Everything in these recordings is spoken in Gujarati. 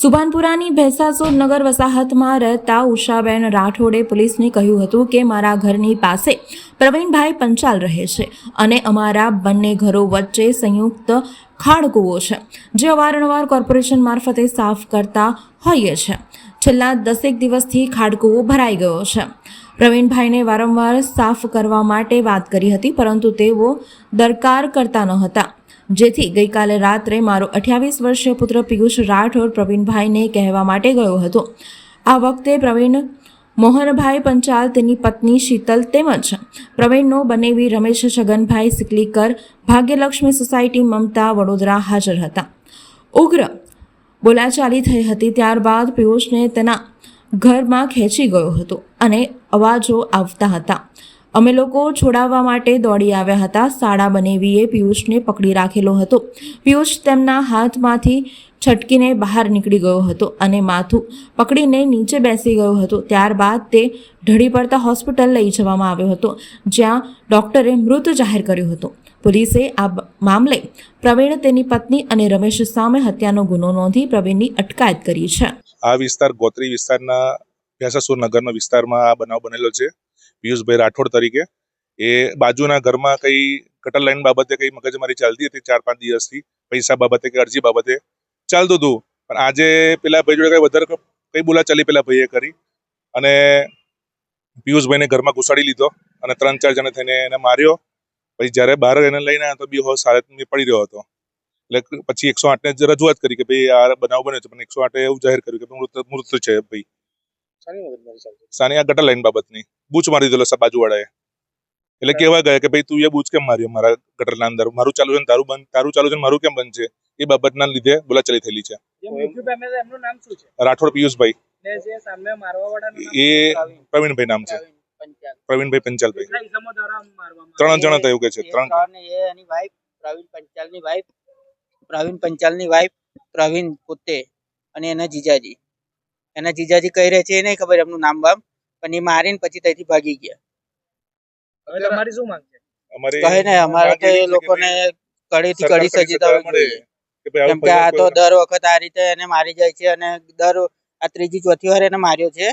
સુભાનપુરાની ભેસાસુર નગર વસાહતમાં રહેતા ઉષાબેન રાઠોડે પોલીસને કહ્યું હતું કે મારા ઘરની પાસે પ્રવીણભાઈ પંચાલ રહે છે અને અમારા બંને ઘરો વચ્ચે સંયુક્ત ખાડકૂવો છે, જે અવારનવાર કોર્પોરેશન મારફતે સાફ કરતા હોઈએ છે. છેલ્લા દસેક દિવસથી ખાડકૂવો ભરાઈ ગયો છે. પ્રવીણભાઈને વારંવાર સાફ કરવા માટે વાત કરી હતી, પરંતુ તેઓ દરકાર કરતા ન હતા. જેથી ગઈકાલે રાત્રે મારો અઠ્યાવીસ વર્ષીય પુત્ર પિયુષ રાઠોડ પ્રવીણભાઈને કહેવા માટે ગયો હતો. આ વખતે પ્રવીણ મોહનભાઈ પંચાલ, તેની પત્ની શીતલ તેમજ પ્રવીણનો બનેવી રમેશ છગનભાઈ સિકલીકર, ભાગ્યલક્ષ્મી સોસાયટી મમતા વડોદરા હાજર હતા. ઉગ્ર બોલાચાલી થઈ હતી, ત્યારબાદ પિયુષને તેના ઘરમાં ખેંચી ગયો હતો અને અવાજો આવતા હતા. અમે લોકો છોડાવવા માટે દોડી આવ્યા હતા. શાળા બનેવીએ પિયુષને પકડી રાખેલો હતો. પિયુષ તેમના હાથમાંથી છટકીને બહાર નીકળી ગયો હતો અને માથું પકડીને નીચે બેસી ગયો હતો. ત્યારબાદ તે ઢળી પડતા હોસ્પિટલ લઈ જવામાં આવ્યો હતો, જ્યાં ડોક્ટરે મૃત જાહેર કર્યો હતો. પોલીસે આ મામલે પ્રવીણ તેની પત્ની અને રમેશ સામે હત્યાનો ગુનો નોંધી પ્રવીણની અટકાયત કરી છે. આ વિસ્તાર ગોત્રી વિસ્તારના ભેસાસુર નગરનો વિસ્તારમાં આ બનાવ બનેલો છે. પિયુષભાઈ રાઠોડ તરીકે. એ બાજુના ઘરમાં કઈ કટર લાઈન બાબતે કઈ મગજમારી ચાલતી હતી? ચાર પાંચ દિવસથી પૈસા બાબતે કે અરજી બાબતે? ચાલતું હતું. પણ આજે પેલા ભાઈ જોડે કઈ વધારે કઈ બોલા ચાલી પેલા ભાઈએ કરી. અને પિયુષભાઈને ઘરમાં ઘુસાડી લીધો અને ત્રણ ચાર જણે થઈને એને માર્યો. પછી જ્યારે બહાર એને લઈને આવ્યા તો બી હોશ હાલતમાં પડી રહ્યો હતો. એટલે પછી એકસો આઠને જ રજૂઆત કરી કે ભાઈ આ બનાવ બન્યો છે. પણ એકસો આઠે એવું જાહેર કર્યું કે મૃત મૃત છે ભાઈ. સાની આ ગટર લાઈન બાબતની. બૂચ મારી દીધો બાજુવાળાએ. એટલે કેવા ગયા કે ભાઈ તું એ બૂચ કેમ માર્યો? મારા ગટરના અંદર. મારું ચાલુ છે તારું બંધ તારું ચાલુ છે ને મારું કેમ બંધ છે? એ બાબતના લીધે બોલાચાલી થયેલી છે. રાઠોડ પિયુષભાઈ. એ પ્રવીણભાઈ નામ છે. પ્રવીણભાઈ પંચાલભાઈ. ત્રણ જણા થયું કે છે ત્રણ. ત્રણ ને એ એની વાઈફ પ્રવીણ પંચાલની વાઈફ પ્રવીણ પંચાલની વાઈફ પ્રવીણ પોતે અને એના જીજાજી. એના જીજાજી કઈ રહે છે એ નહીં ખબર એમનું નામ બામ પણ એ મારીને પછી ત્યાંથી ભાગી ગયા. હવે તમારી શું માંગ છે? કહે ને અમારે તો એ લોકોને કડીથી કડી સજીતા મળે. કેમ કે આ તો દર વખત આ રીતે એને મારી જાય છે અને દર આ ત્રીજી ચોથી વાર એને માર્યો છે.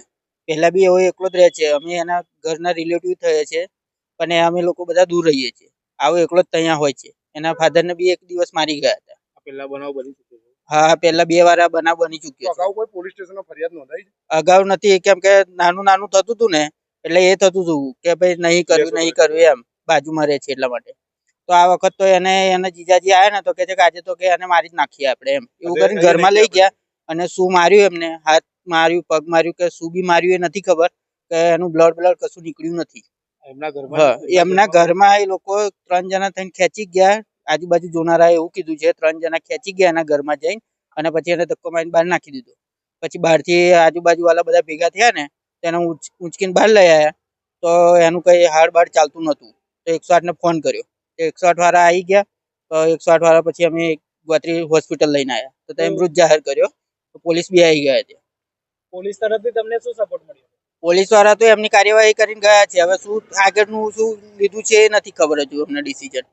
પહેલા બી એવો એકલો જ રહે છે. અમે એના ઘરના રિલેટિવ થયે છે પણ અમે લોકો બધા દૂર રહીએ છીએ. આવો એકલો જ ત્યાં હોય છે. એના ફાધરને બી એક દિવસ મારી ગયા હતા. આ પહેલા બનાવ બની ચૂક્યો હા પેલા બે વાર આ બનાવ બની ચૂક્યો અગાઉ કોઈ પોલીસ સ્ટેશનમાં ફરિયાદ નોંધાઈ અગાઉ નથી. કેમ કે નાનું નાનું થતું હતું ને એટલે એ થતું હતું કે ભાઈ નહીં કરવું નહીં કરવું એમ. બાજુમાં રહે છે એટલા માટે. તો આ વખત તો એને એના જીજાજી આયા ને તો કે છે કે આજે તો કે એને મારી જ નાખીએ આપણે એમ. એવું કરીને ઘરમાં લઈ ગયા અને શું માર્યું એમને? હાથ માર્યું પગ માર્યું કે શું બી માર્યું એ નથી ખબર કે એનું બ્લડ બ્લડ કશું નીકળ્યું નથી. એમના ઘરમાં એ લોકો ત્રણ જણા થઈને ખેંચી ગયા. આજુબાજુ જોનારા એવું કીધું છે ત્રણ જણા ખેંચી ગયા એના ઘરમાં જઈને અને પછી એને ધક્કો મારીને બહાર નાખી દીધો. પછી બહારથી આજુબાજુ વાળા બધા ભેગા થયા ને તેને ઉંચકીને બહાર લઈ આવ્યા તો એનું કઈ હાડ બાડ ચાલતું નહોતું. તો એકસો આઠને ફોન કર્યો. એકસો આઠ વાળા આવી ગયા. તો એકસો આઠ વાળા પછી અમે ગોત્રી હોસ્પિટલ લઈને આવ્યા તો ત્યાં મૃત જાહેર કર્યો. તો પોલીસ બી આવી ગયા ત્યાં. પોલીસ તરફથી તમને શું સપોર્ટ મળ્યો? પોલીસવાળા તો એમની કાર્યવાહી કરીને ગયા છે. હવે શું આગળનું શું લીધું છે એ નથી ખબર હજુ અમને ડિસિઝન